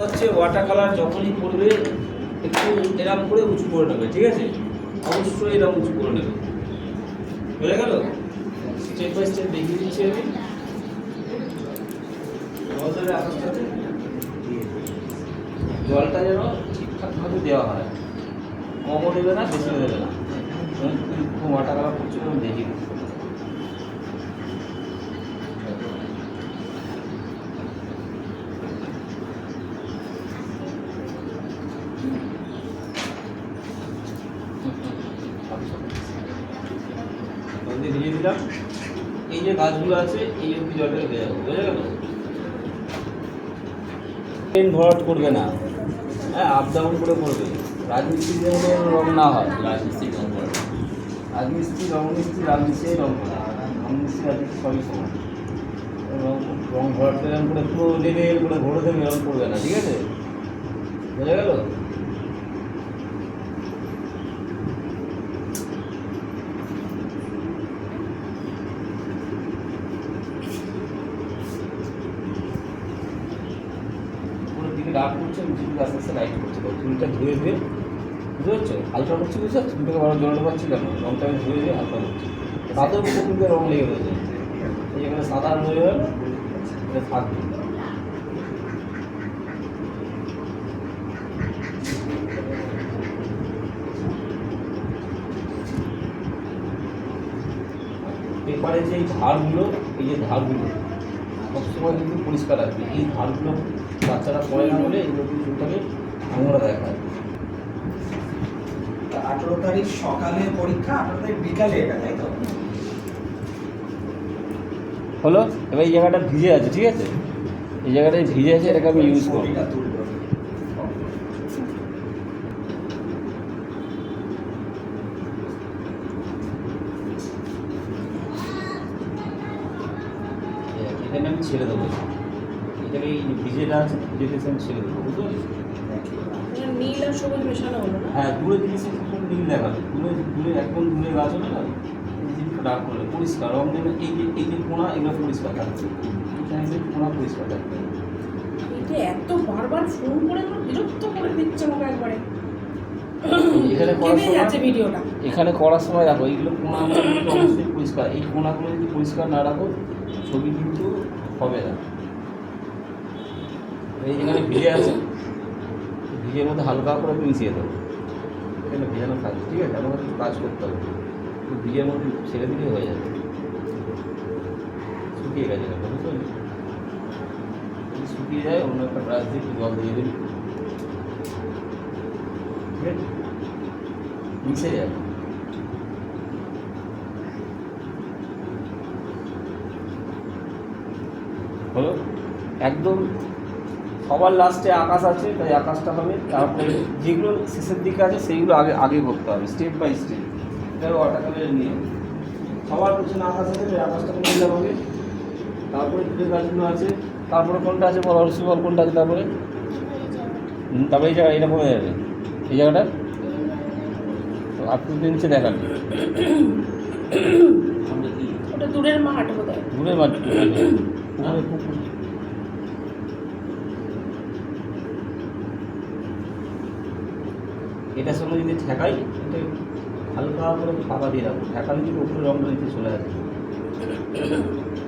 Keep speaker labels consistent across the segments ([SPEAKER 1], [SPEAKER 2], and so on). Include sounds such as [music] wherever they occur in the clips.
[SPEAKER 1] হচ্ছে water colour যখনই করবে একটু এরম করে উঁচু করে নেবে, ঠিক আছে? অবশ্যই এরম উঁচু করে নেবে। বুঝে গেল? স্টেপ বাই স্টেপ দেখিয়ে দিচ্ছি আমি। জলটা যেন ঠিকঠাকভাবে দেওয়া হয়। কমও দেবে না, বেশিও দেবে না। ওয়াটার কালার করছে দেখি গাছগুলো আছে এই অবধি জলটা ভেজে যাবে বোঝা গেল? ট্রেন ভরাট করবে না। হ্যাঁ আপ ডাউন করে করবে। রাজমিস্ত্রি যেন রং না হয়।
[SPEAKER 2] রাজমিস্ত্রি কম করে
[SPEAKER 1] রাজমিস্ত্রি রং মিস্ত্রি রাজমিস্ত্রি রং করে রং মিস্ত্রি রাজমিস্ত্রি সবই সমান। রং রং ভরাট এরকম করে পুরো লেভেল করে ভরে দেবে এরকম করবে না ঠিক আছে? বোঝা গেল উপরের দিকে ডাক করছে নিচের দিকে আস্তে আস্তে লাইট করছে ধুয়ে ধুয়ে বুঝতে পারছ? হালকা করছি, বুঝতে পারছ? চুলটাকে বড় জলটা পাচ্ছি কেন? রংটা আমি ধুয়ে ধুয়ে হালকা করছি। উপর কিন্তু রং লেগে রয়েছে এই যেখানে সাদা হয়ে গেল এটা থাকবে। পেপারে যে এই ধারগুলো, এই যে ধারগুলো, সবসময় কিন্তু পরিষ্কার রাখবে। এই ধারগুলো বাচ্চারা পড়ে না বলে এগুলো কিন্তু নোংরা দেখায়
[SPEAKER 3] আঠেরো তারিখ সকালে পরীক্ষা আঠেরো তারিখ বিকালে এটা তাই তো?
[SPEAKER 1] হলো? এবার এই জায়গাটা ভিজে আছে ঠিক আছে? এই জায়গাটায় ভিজে আছে এটাকে আমি ইউজ করব। এখানে আমি ছেড়ে দেবো। এটাকে এই ভিজেটা আছে ভিজেটা আমি ছেড়ে দেবো বুঝতে
[SPEAKER 4] আর সবুজ মেশানো হলো
[SPEAKER 1] হ্যাঁ দূরে জিনিস নীল দেখাবে দূরে দূরে একদম দূরে গাছ হলে না? জিনিসটা ডার্ক করলে পরিষ্কার রং দেবে এই যে এই যে কোনা এগুলো পরিষ্কার থাকবে এখানে কোনা পরিষ্কার থাকবে
[SPEAKER 4] এটা এত বারবার ফোন করে বিরক্ত করে দিচ্ছে আমাকে একবারে।
[SPEAKER 1] এখানে করার সময়
[SPEAKER 4] ভিডিওটা।
[SPEAKER 1] এখানে করার সময় দেখো এইগুলো কোনা অবশ্যই পরিষ্কার। এই কোনাগুলো যদি পরিষ্কার না রাখো ছবি কিন্তু হবে না। এই যেখানে ভিজে আছে। ভিজের মধ্যে হালকা করে আমি মিশিয়ে দেবো এখানে ভিজানো থাকবে ঠিক আছে আমাকে একটু কাজ করতে হবে একটু ভিজের মধ্যে ছেড়ে দিলেই হয়ে যাবে শুকিয়ে গেছে দেখো বুঝতে পারলি? যদি শুকিয়ে যায় অন্য একটা ব্রাশ দিয়ে একটু জল দিয়ে দিবি ঠিক আছে মিশে যাবে হলো একদম সবার লাস্টে আকাশ আছে তাই আকাশটা হবে। তারপরে যেগুলো শেষের দিকে আছে সেইগুলো আগে আগে করতে হবে স্টেপ বাই স্টেপ এটা ওয়াটার কালারের নিয়ম সবার পিছনে আকাশ আছে তাই যাব আগে। তারপরে দূরে গাছগুলো আছে। তারপরে কোনটা আছে বল অবশ্যই বল কোনটা আছে তারপরে? তারপরে এই জায়গা এরকম হয়ে যাবে। এই জায়গাটা তো আপনি নিচে দেখান
[SPEAKER 4] দূরের মাঠ বোধ হয়
[SPEAKER 1] দূরে মাঠ ওখানে পুকুর। এটার সঙ্গে যদি ঠেকাই এটা হালকা করে ফাঁকা দিয়ে রাখব। ঠেকালে যদি উপরে রঙটা নিতে চলে আসবে।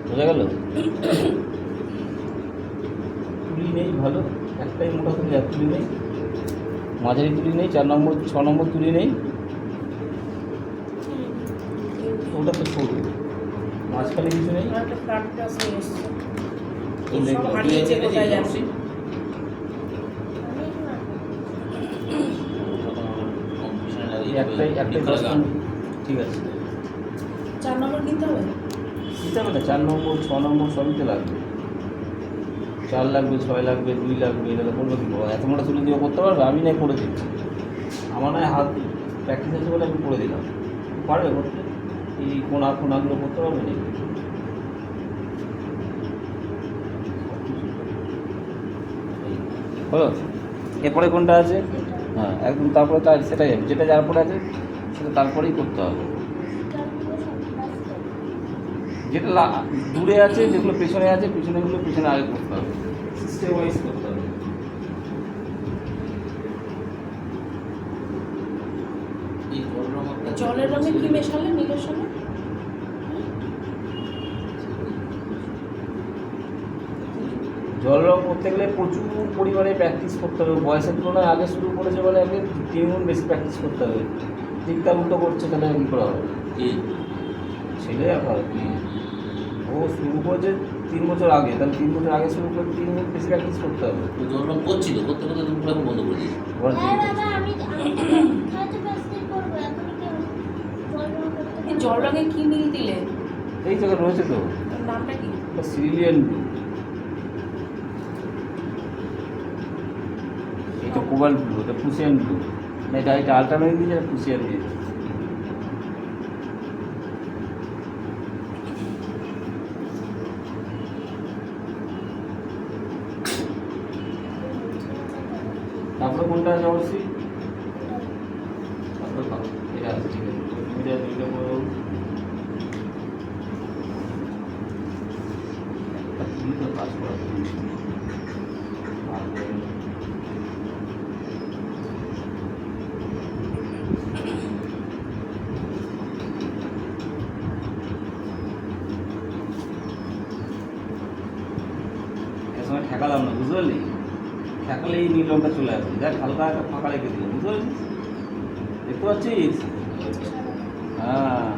[SPEAKER 1] বোঝা গেল? তুলি নেই ভালো। একটাই মোটা তুলি এক তুলি নেই। মাঝারি তুলি নেই চার নম্বর ছ নম্বর তুলি নেই। ওটা তো সরু মাঝখানে কিছু নেই
[SPEAKER 4] আমার একটা ফ্ল্যাট ক্লাস নিয়ে এসছে
[SPEAKER 1] এই
[SPEAKER 4] সব
[SPEAKER 1] দেখো,
[SPEAKER 4] হারিয়েছে
[SPEAKER 1] এই- এই-
[SPEAKER 4] কোথায়
[SPEAKER 1] এই-
[SPEAKER 4] যাচ্ছি
[SPEAKER 2] কম্পিটিশনে
[SPEAKER 1] এই
[SPEAKER 2] লাগিয়ে
[SPEAKER 1] একটাই একটাই ঠিক আছে।
[SPEAKER 4] চার নম্বর কিনতে হবে?
[SPEAKER 1] দিতে হবে না চার নম্বর ছ নম্বর সবই তো লাগবে। চার লাগবে ছয় লাগবে দুই লাগবে এটা করবে কি বাবা? এত মোটা তুলে দিয়ে করতে পারবে? আমি নাই করে দিচ্ছি আমার নয় হাত প্র্যাকটিস আছে বলে আমি করে দিলাম। পারবে করতে? এই কোনা কোনাগুলো করতে পারবে না হলো এরপরে কোনটা আছে? হ্যাঁ একদম তারপরে তার সেটাই যেটা যার পরে আছে সেটা তারপরেই করতে হবে। যেটা দূরে আছে যেগুলো পেছনে আছে পেছনেগুলো পেছনে আগে করতে হবে। করতে হবে।
[SPEAKER 4] জলের রঙে কি মেশালে? নীলের সঙ্গে
[SPEAKER 1] জল রং করতে গেলে প্রচুর পরিমাণে প্র্যাকটিস করতে হবে। বয়সের তুলনায় আগে শুরু করেছে বলে আগে তিন গুণ বেশি প্র্যাকটিস করতে হবে। ঠিক তার উল্টো করছে তাহলে কী করা হবে?
[SPEAKER 2] কি
[SPEAKER 1] সেটাই আর কি ও শুরু করেছে তিন বছর আগে। তাহলে তিন বছর আগে শুরু করে তিন গুণ বেশি প্র্যাকটিস করতে হবে।
[SPEAKER 2] তো জল রং করছিল? করতে করতে তুমি এখন বন্ধ করে দিয়েছি?
[SPEAKER 5] হ্যাঁ জল
[SPEAKER 4] রঙে কি নীল দিলে?
[SPEAKER 1] এই জায়গায় রয়েছে তো।
[SPEAKER 4] নামটা কি?
[SPEAKER 1] সিরিলিয়ান ব্লু এটা কোবাল ব্লু এটা পুসিয়ান ব্লু না এটা এটা আল্টারনেট দিয়েছে এটা পুসিয়ান দিয়েছে তারপরে কোনটা আছে অবশ্যই তারপরে খাও এটা আছে ঠিক আছে তুমি যা দুইটা করো একটা তুমি তো কাজ করা তুমি তারপরে এর সময় ঠেকালাম না বুঝতে পারলি ঠেকালে এই রঙটা চলে আসবে। দেখ, হালকা একটা ফাঁকা রেখে দিল বুঝতে পারছিস দেখতে পাচ্ছিস? হ্যাঁ।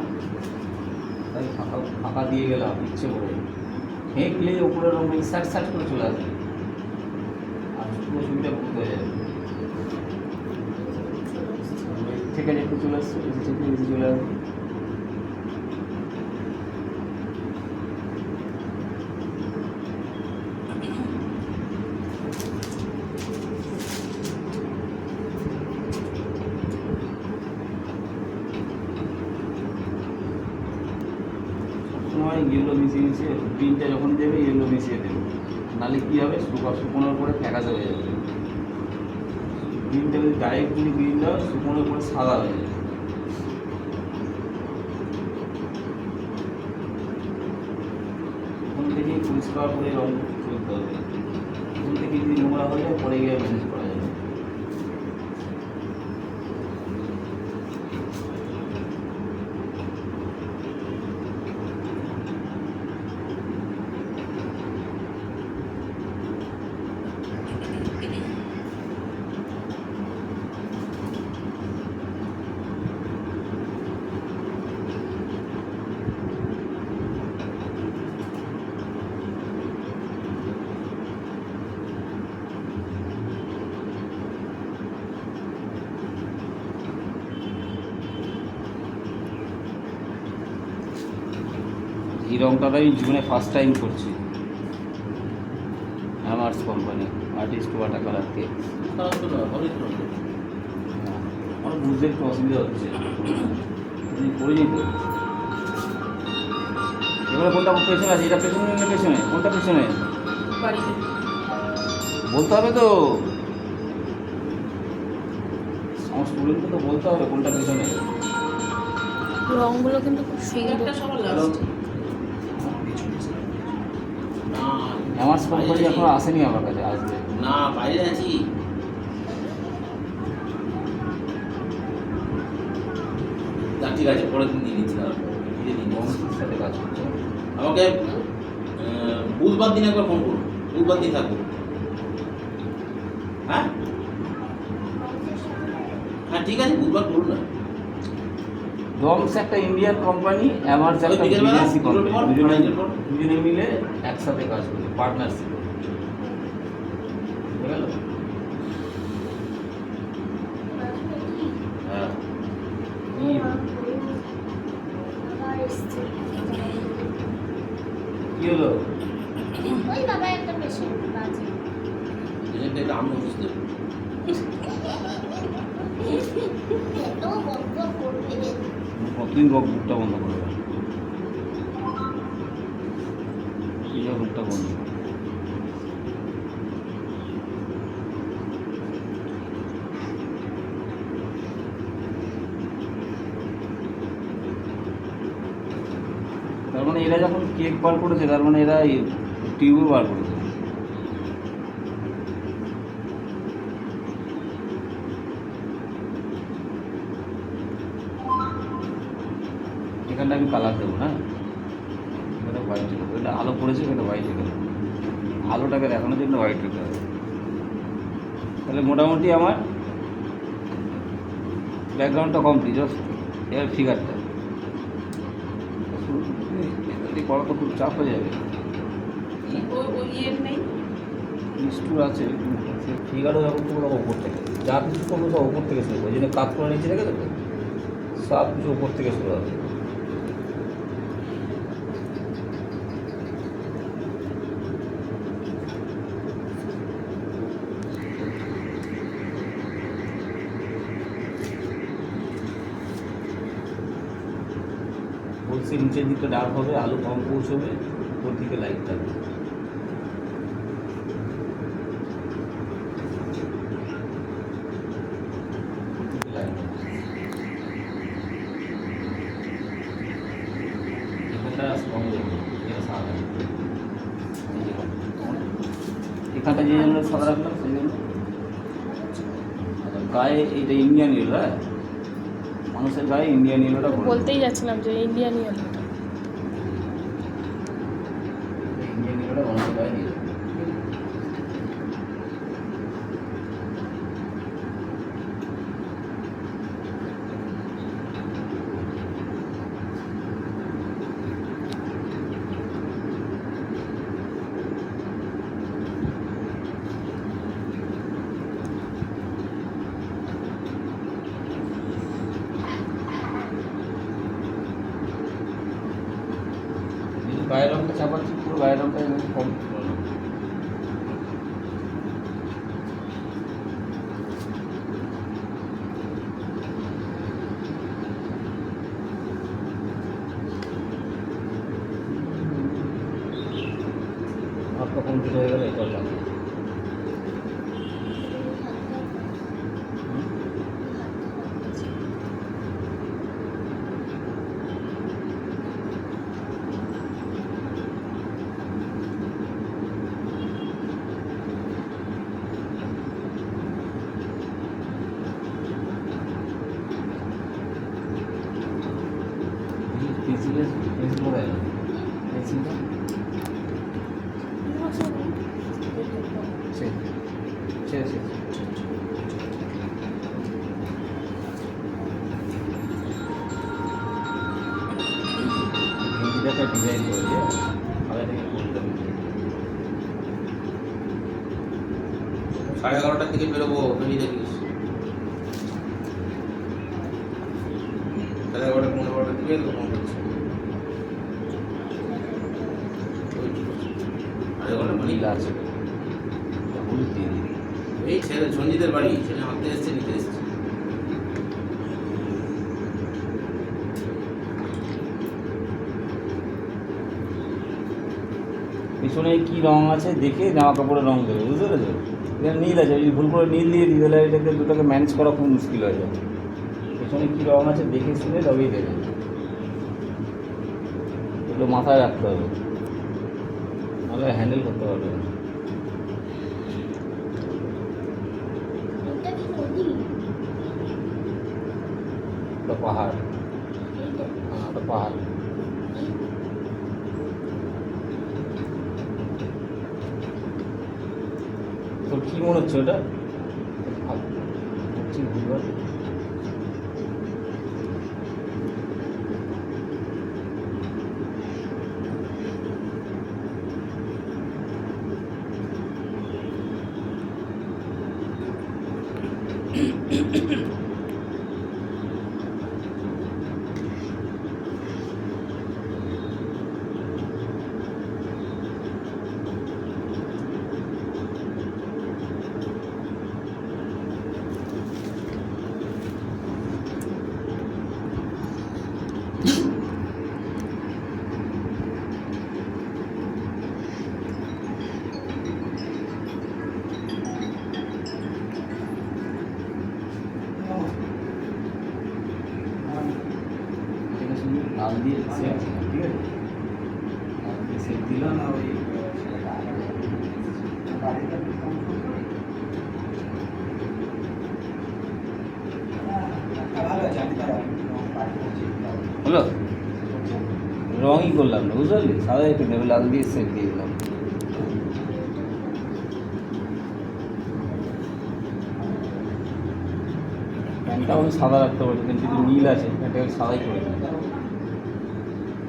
[SPEAKER 1] তাই ফাঁকা ফাঁকা দিয়ে গেলাম, ইচ্ছে করে। হেঁকলে ওপরের রঙটা স্যাট স্যাট করে চলে আসবে? আর পুরো ছবিটা ভূত হয়ে যাবে। আছে একটু চলে আসছে থেকে চলে আসবে সময় ইয়েলো মিশিয়ে মিশিয়ে গ্রিনটা যখন ইয়েলো মিশিয়ে দেবে নাহলে কী হবে? শুকা শুকনোর পরে ফ্যাকাশে হয়ে যাবে। গ্রিনটা যদি ডাইরেক্ট যদি গ্রিন দাও শুকনোর পরে সাদা হয়ে যাবে। এখন থেকে পরিষ্কার করে রং চলতে হবে। এখন থেকে যদি নোংরা হয়ে যায়, পরে গিয়ে ম্যানেজ করা যাবে এই রঙটা আমি জীবনে ফার্স্ট টাইম করছি। আমার্স কোম্পানি আর্টিস্ট ওয়াটার কালার কে।
[SPEAKER 2] খারাপ তো না ভালোই তো। না।
[SPEAKER 1] আমার বুঝতে একটু অসুবিধা হচ্ছে। করিনি তো। এবারে কোনটা পেছনে আছে এটা পেছনে না পেছনে? কোনটা পেছনে? বলতে হবে তো। আমার স্টুডেন্টকে তো বলতে হবে কোনটা পেছনে।
[SPEAKER 6] রংগুলো কিন্তু খুব সুন্দর
[SPEAKER 4] ফিগারটা সবার লাস্ট
[SPEAKER 2] না
[SPEAKER 1] আমার কোম্পানি এখনও আসেনি আমার কাছে আসবে
[SPEAKER 2] না বাইরে আছি। না ঠিক আছে পরের দিন দিয়ে দিচ্ছি
[SPEAKER 1] সাথে কাজ করছে।
[SPEAKER 2] আমাকে বুধবার দিন একবার ফোন করুন। বুধবার দিন থাকব। হ্যাঁ? হ্যাঁ ঠিক আছে বুধবার করুন না।
[SPEAKER 1] ডমস একটা ইন্ডিয়ান কোম্পানি অ্যামার্স একটা বিদেশি কোম্পানি দুজনে দুজনে মিলে একসাথে কাজ করি পার্টনারশিপ
[SPEAKER 2] হ্যাঁ
[SPEAKER 1] কি
[SPEAKER 5] আবার এসছে
[SPEAKER 1] কি হলো
[SPEAKER 5] ওই বাবা একটা পেশেন্ট বাজে
[SPEAKER 2] এজেন্ট একটা আমি অসুস্থ
[SPEAKER 5] এত বদ্ধ করবে
[SPEAKER 1] রোগ মুখটা বন্ধ করে মুখটা বন্ধ তার মানে এরা যখন কেক বার করেছে, তার মানে এরা টিউবও বার করেছে এখানটা আমি কালার দেবো না? এখানে হোয়াইট দেবো এটা আলো পড়েছে এখানে হোয়াইট দেবো আলোটাকে দেখানোর জন্য হোয়াইট দিতে হবে তাহলে মোটামুটি আমার ব্যাকগ্রাউন্ডটা কমপ্লিট জাস্ট এর ফিগারটা এটা করা তো খুব চাপ হয়ে যাবে। নিষ্ঠুর আছে ফিগারও যখন পুরো ওপর থেকে। যা কিছু করব সব ওপর থেকে শুরু ওই জন্য কাজ করে নিচে রেখে দেবো সব কিছু ওপর থেকে শুরু হবে। নিচের দিকটা ডার্ক হবে, আলো কম পৌঁছবে, উপর দিকে লাইট থাকবে। এখানটা এটা যে জন্য সাদা রাখলাম, সেই জন্য। গায়ে এইটা ইন্ডিয়ান ইয়েলো হ্যাঁ? মানুষের গায়ে ইন্ডিয়ান ইয়েলোটা
[SPEAKER 6] বলতেই যাচ্ছিলাম যে ইন্ডিয়ান ইয়েলো
[SPEAKER 1] ভিডিওটা একটা ডিজাইন করে দিয়ে আগে থেকে করে দেবেন
[SPEAKER 2] সাড়ে এগারোটার দিকে বেরোবো তৈরি দেখিস সাড়ে এগারোটা পনেরো বারোটার দিকে তো ফোন করছে সাড়ে এগারোটা মানে
[SPEAKER 1] নীলা আছে হলুদ দিয়ে দিই
[SPEAKER 2] এই ছেলে সঞ্জিতের বাড়ি ছেলে আনতে এসছে নিতে এসছে
[SPEAKER 1] পিছনে কি রং আছে দেখে জামা কাপড়ের রং দেবে বুঝতে পেরেছ? নীল আছে যদি ভুল করে নীল দিয়ে দিই তাহলে এটাকে দুটোকে ম্যানেজ করা খুব মুশকিল হয়ে যাবে। পেছনে কী রং আছে দেখে শুনে তবেই দেবে। এগুলো মাথায় রাখতে হবে। নাহলে হ্যান্ডেল করতে পারবে পাহাড়। হ্যাঁ পাহাড় তোর কী মনে হচ্ছে ওটা ভাব- ভাবছি ভুলবার এটা শুধু লাল দিয়ে সেট ঠিক আছে লাল দিয়ে সেট দিলাম
[SPEAKER 3] না ওই বাড়িটা একটু কম করবে। হ্যাঁ, ভালো আছে আমি তার পাঠিয়ে দিচ্ছি
[SPEAKER 1] হলো রঙই করলাম না বুঝতে পারলি সাদা একটু নেবে লাল দিয়ে সেট দিয়ে দিলাম। প্যান্টটা সাদা রাখতে পারি কিন্তু নীল আছে প্যান্টটা আমি সাদাই করে দিই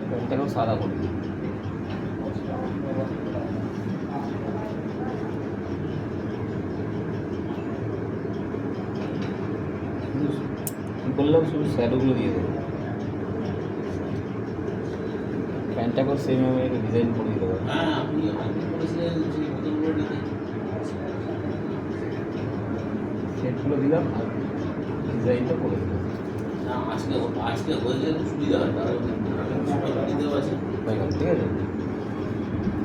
[SPEAKER 1] প্যান্টটাকেও সাদা করে দিই করলাম শুধু শ্যাডোগুলো দিয়ে দেবো। সেম আমি একটা ডিজাইন করে দিতে পারি।
[SPEAKER 2] হ্যাঁ আপনি আপনি বলেছিলেন যে বোতলগুলো নিতে
[SPEAKER 1] সেটগুলো দিলাম আর ডিজাইনটা করে দিলাম।
[SPEAKER 2] আজকে আজকে হয়ে গেলে সুবিধা হয়
[SPEAKER 1] ঠিক আছে?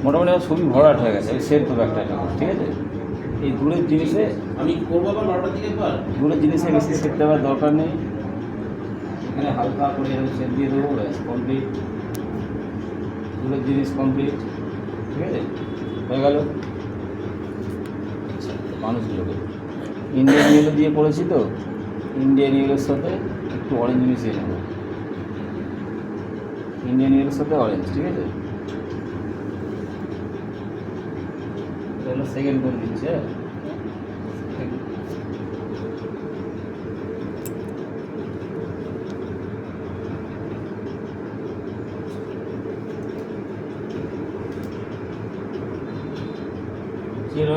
[SPEAKER 1] মোটামুটি আমার ছবি ভরাট হয়ে গেছে সেট দেবো একটা ঠিক আছে? এই দূরের জিনিসে
[SPEAKER 2] আমি করব আবার বারোটার দিকে পর
[SPEAKER 1] দূরের জিনিসে বেশি সেট দেওয়ার দরকার নেই। এখানে হালকা করে সেট দিয়ে দেবো কমপ্লিট দূরের জিনিস কমপ্লিট ঠিক আছে? হয়ে গেল। মানুষগুলোকে। ইন্ডিয়ান ইয়েলো দিয়ে পড়েছি তো? ইন্ডিয়ান ইয়েলোর সাথে একটু অরেঞ্জ মিশিয়ে নেব। ইন্ডিয়ান ইয়েলোর সাথে অরেঞ্জ ঠিক আছে? সেকেন্ড করে দিচ্ছি হ্যাঁ?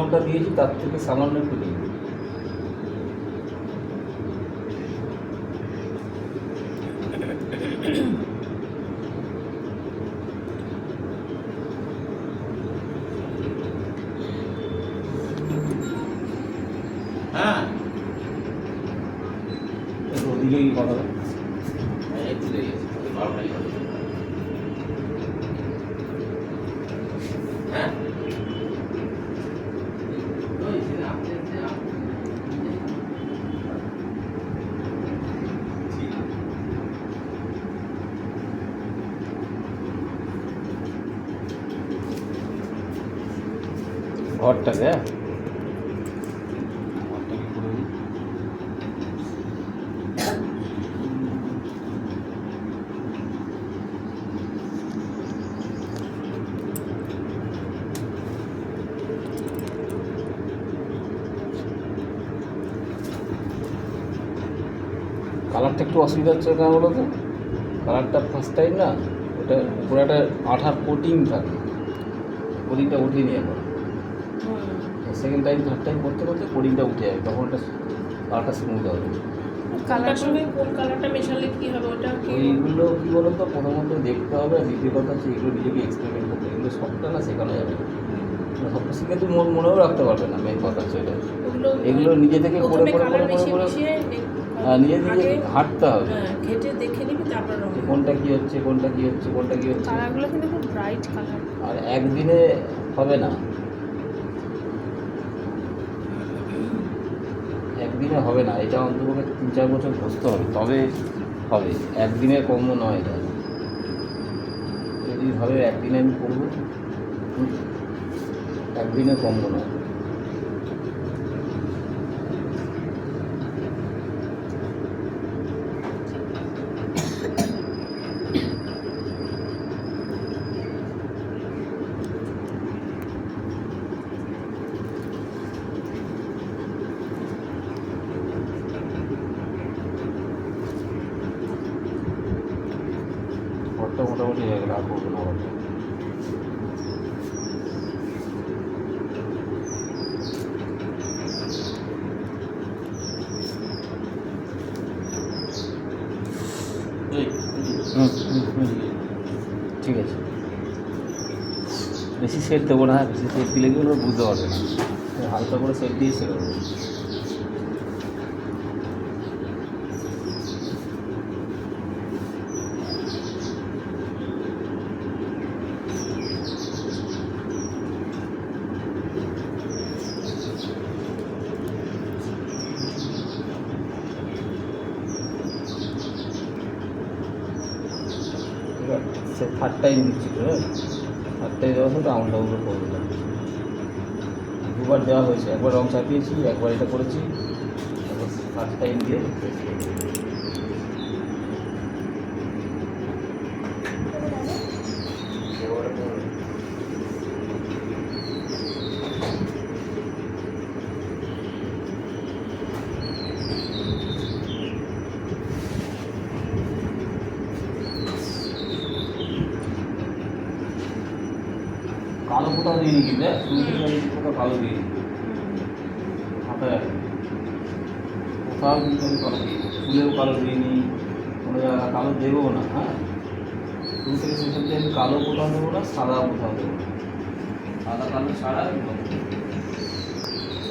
[SPEAKER 1] যে দিয়েছি তার থেকে সামান্য একটু দিই
[SPEAKER 2] হ্যাঁ [coughs]
[SPEAKER 1] একটু ওদিকে গিয়ে কথা বল।
[SPEAKER 2] হ্যাঁ, একটু লেগে গেছে বারোটাই হবে হ্যাঁ ওই যে আপনি যে আপনি ঠিক
[SPEAKER 1] ঘরটাকে কালারটা একটু অসুবিধা হচ্ছে কেন বলো তো? কালারটা ফার্স্ট টাইম না? ওটা পুরো একটা আঠার কোটিং থাকে। কোটিংটা উঠিয়ে নিয়ে এখন সেকেন্ড টাইম থার্ড টাইম করতে করতে কোডিংটা উঠে যাবে তখন ওটা কালারটা স্মুথ হবে
[SPEAKER 4] কালার সঙ্গে কোন কালারটা মেশালে কি হবে ওটা কি
[SPEAKER 1] ওইগুলো কী বলো তো প্রথমত দেখতে হবে আর দ্বিতীয় কথা হচ্ছে এগুলো নিজেকে এক্সপেরিমেন্ট করতে। এগুলো সবটা না শেখানো যাবে না। সবটা শিখে তুমি মন মনেও রাখতে পারবে না মেন কথা হচ্ছে এটা। এগুলো নিজে থেকে করে করে করে করে হ্যাঁ, নিজে নিজে হাঁটতে হবে।
[SPEAKER 4] হ্যাঁ ঘেটে দেখে নিবি তারপর
[SPEAKER 1] কোনটা কী হচ্ছে কোনটা কী হচ্ছে কোনটা কী হচ্ছে।
[SPEAKER 6] কালারগুলো কিন্তু খুব ব্রাইট কালার
[SPEAKER 1] আর একদিনে হবে না। একদিনে হবে না, এটা অন্তপক্ষে তিন চার বছর বসতে হবে, তবে হবে, একদিনে কম নয় এটা। যদি ভাবে একদিনে আমি করব একদিনে কম নয় ঘরটা মোটামুটি হয়ে গেলে আর করব না আবার
[SPEAKER 2] ওই
[SPEAKER 1] হুম হুম হুম ঠিক আছে সেট দেবো না সেট দিলে কি ওরা বুঝতে পারবে না। হালকা করে সেট দিয়ে সেট করব থার্ড টাইম দিচ্ছি তো হ্যাঁ থার্ড টাইম দেওয়ার সময় রাউন্ড ডাউনলোড করে দিলাম দুবার দেওয়া হয়েছে, একবার রং চাপিয়েছি একবার এটা করেছি। ফার্স্ট টাইম দিয়ে কালো কোথাও দিইনি কিন্তু হ্যাঁ ভালো দিয়ে আমি কোথাও কিন্তু আমি কালো দিই ফুলেও কালো দিইনি কোনো জায়গায় কালো দেবও না হ্যাঁ? শুরু থেকে শেষ আমি কালো কোথাও দেবো না, সাদা কোথাও দেবো সাদা কালো ছাড়া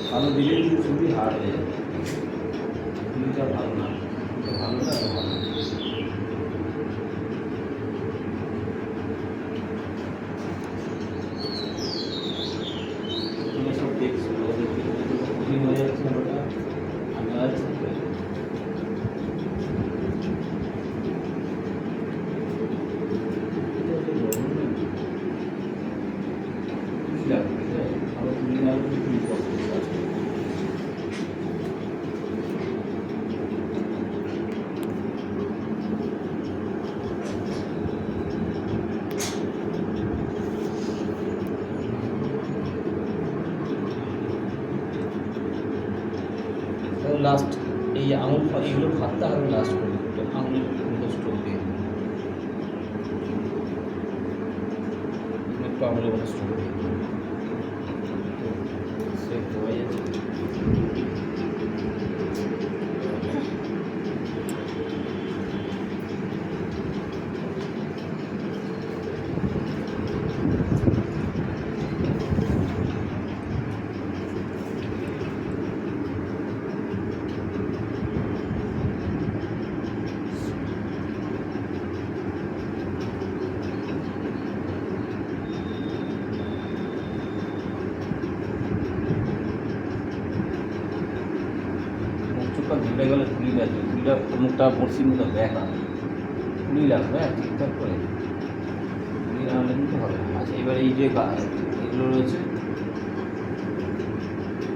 [SPEAKER 1] কালো দিলেই কিন্তু ছবি হয়ে যাবে ফুলটা ভালো না ফুলটা ভালো না এত ভালো না। তুমি সব দেখছ ওদের কঠিন হয়ে যাচ্ছে ওটা আমি আর লাস্ট এই আঙুল ফা- এগুলো ফাটতে হবে লাস্ট করে তো আঙুল স্ট্রোক দিয়ে একটু আঙুলের মুখটা মতো দেখা নীল আসবে হ্যাঁ ঠিকঠাক করে। নীল আনলে কিন্তু হবে আচ্ছা এবার এই যে এগুলো রয়েছে।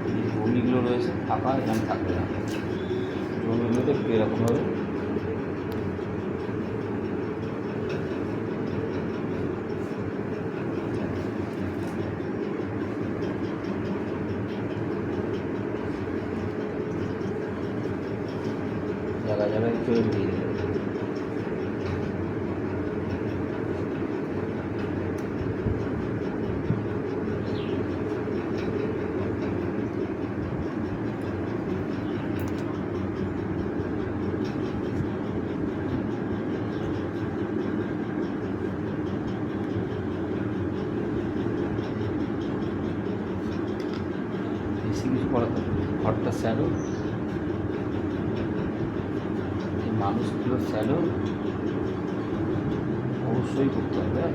[SPEAKER 1] এই জমিগুলো রয়েছে, ফাঁকা, এখানে থাকবে না। জমিগুলোতে এরকমভাবে জায়গায় জায়গায় চলে দিয়ে দেবে বেশি কিছু না। ঘরটা স্যালো মানুষগুলো স্যালো অবশ্যই করতে হবে হ্যাঁ?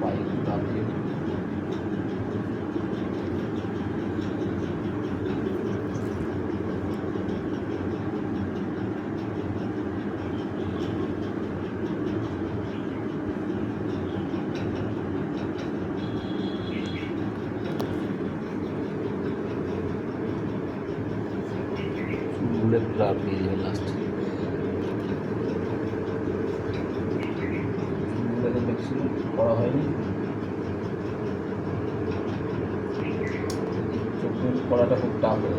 [SPEAKER 1] পায়ে একটু দাঁত দিয়ে চুলগুলো একটু রাখ দিয়ে যাবে লাস্টে চুলগুলো তো দেখছিল করা হয়নি চোখের করাটা খুব টাফ হয়ে